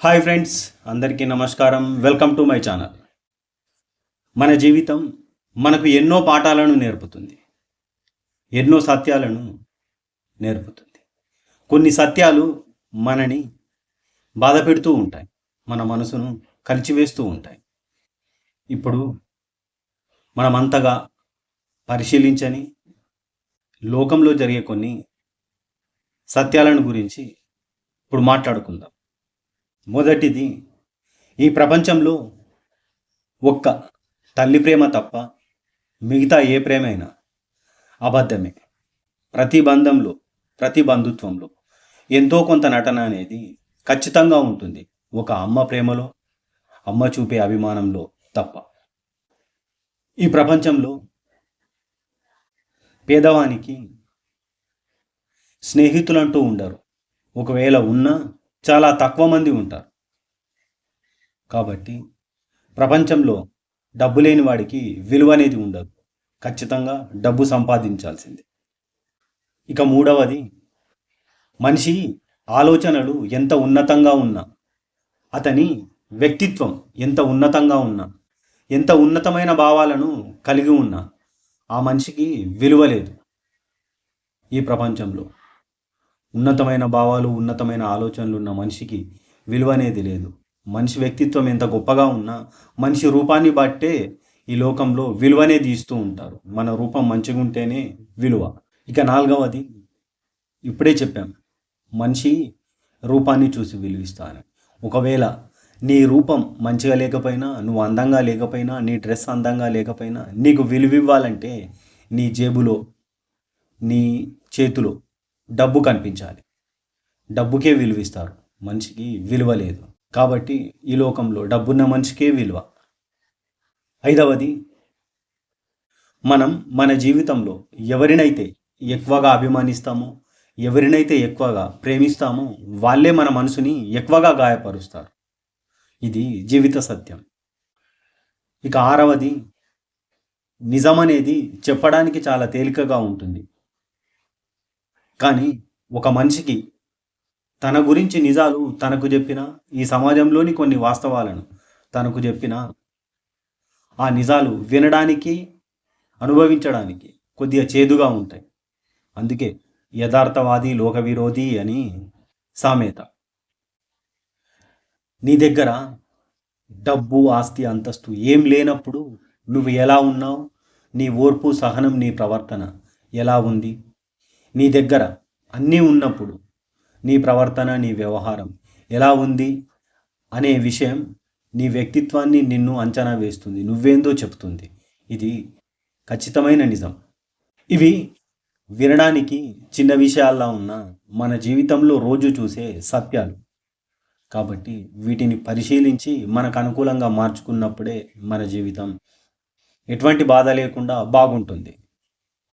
Hi friends అందరికీ నమస్కారం. Welcome to my channel మన జీవితం మనకు ఎన్నో పాఠాలను నేర్పుతుంది. ఎన్నో సత్యాలను నేర్పుతుంది. కొన్ని సత్యాలు మనని బాధ పెడుతూ ఉంటాయి. మన మనసును కలిచివేస్తూ ఉంటాయి. ఇప్పుడు మనం అంతగా పరిశీలించని లోకంలో జరిగే కొన్ని సత్యాలను గురించి ఇప్పుడు మాట్లాడుకుందాం. మొదటిది ఈ ప్రపంచంలో ఒక్క తల్లి ప్రేమ తప్ప మిగతా ఏ ప్రేమైనా అబద్ధమే. ప్రతి బంధంలో ప్రతి బంధుత్వంలో ఎంతో కొంత నటన అనేది ఖచ్చితంగా ఉంటుంది. ఒక అమ్మ ప్రేమలో అమ్మ చూపే అభిమానంలో తప్ప. ఈ ప్రపంచంలో పేదవానికి స్నేహితులంటూ ఉండరు. ఒకవేళ ఉన్నా చాలా తక్కువ మంది ఉంటారు. కాబట్టి ప్రపంచంలో డబ్బు లేని వాడికి విలువ అనేది ఉండదు. ఖచ్చితంగా డబ్బు సంపాదించాల్సిందే. ఇక మూడవది మనిషి ఆలోచనలు ఎంత ఉన్నతంగా ఉన్నా అతని వ్యక్తిత్వం ఎంత ఉన్నతంగా ఉన్నా ఎంత ఉన్నతమైన భావాలను కలిగి ఉన్నా ఆ మనిషికి విలువ లేదు ఈ ప్రపంచంలో. ఉన్నతమైన భావాలు ఉన్నతమైన ఆలోచనలు ఉన్న మనిషికి విలువ అనేది లేదు. మనిషి వ్యక్తిత్వం ఎంత గొప్పగా ఉన్నా మనిషి రూపాన్ని బట్టే ఈ లోకంలో విలువనే తీస్తూ ఇస్తూ ఉంటారు. మన రూపం మంచిగా ఉంటేనే విలువ. ఇక నాలుగవది ఇప్పుడే చెప్పాం మనిషి రూపాన్ని చూసి విలువిస్తాను. ఒకవేళ నీ రూపం మంచిగా లేకపోయినా నువ్వు అందంగా లేకపోయినా నీ డ్రెస్ అందంగా లేకపోయినా నీకు విలువ ఇవ్వాలంటే నీ జేబులో నీ చేతిలో డబ్బు కనిపించాలి. డబ్బుకే విలువిస్తారు. మనిషికి విలువ లేదు. కాబట్టి ఈ లోకంలో డబ్బున్న మనిషికే విలువ. ఐదవది మనం మన జీవితంలో ఎవరినైతే ఎక్కువగా అభిమానిస్తామో ఎవరినైతే ఎక్కువగా ప్రేమిస్తామో వాళ్ళే మన మనసుని ఎక్కువగా గాయపరుస్తారు. ఇది జీవిత సత్యం. ఇక ఆరవది నిజం అనేది చెప్పడానికి చాలా తేలికగా ఉంటుంది. కానీ ఒక మనిషికి తన గురించి నిజాలు తనకు చెప్పిన ఈ సమాజంలోని కొన్ని వాస్తవాలను తనకు చెప్పిన ఆ నిజాలు వినడానికి అనుభవించడానికి కొద్దిగా చేదుగా ఉంటాయి. అందుకే యథార్థవాది లోక విరోధి అని సామెత. నీ దగ్గర డబ్బు ఆస్తి అంతస్తు ఏం లేనప్పుడు నువ్వు ఎలా ఉన్నావు? నీ ఓర్పు సహనం నీ ప్రవర్తన ఎలా ఉంది? నీ దగ్గర అన్నీ ఉన్నప్పుడు నీ ప్రవర్తన నీ వ్యవహారం ఎలా ఉంది అనే విషయం నీ వ్యక్తిత్వాన్ని నిన్ను అంచనా వేస్తుంది నువ్వేందో చెప్తుంది. ఇది ఖచ్చితమైన నిజం. ఇవి వినడానికి చిన్న విషయాల్లా ఉన్న మన జీవితంలో రోజు చూసే సత్యాలు. కాబట్టి వీటిని పరిశీలించి మనకు అనుకూలంగా మార్చుకున్నప్పుడే మన జీవితం ఎటువంటి బాధ లేకుండా బాగుంటుంది.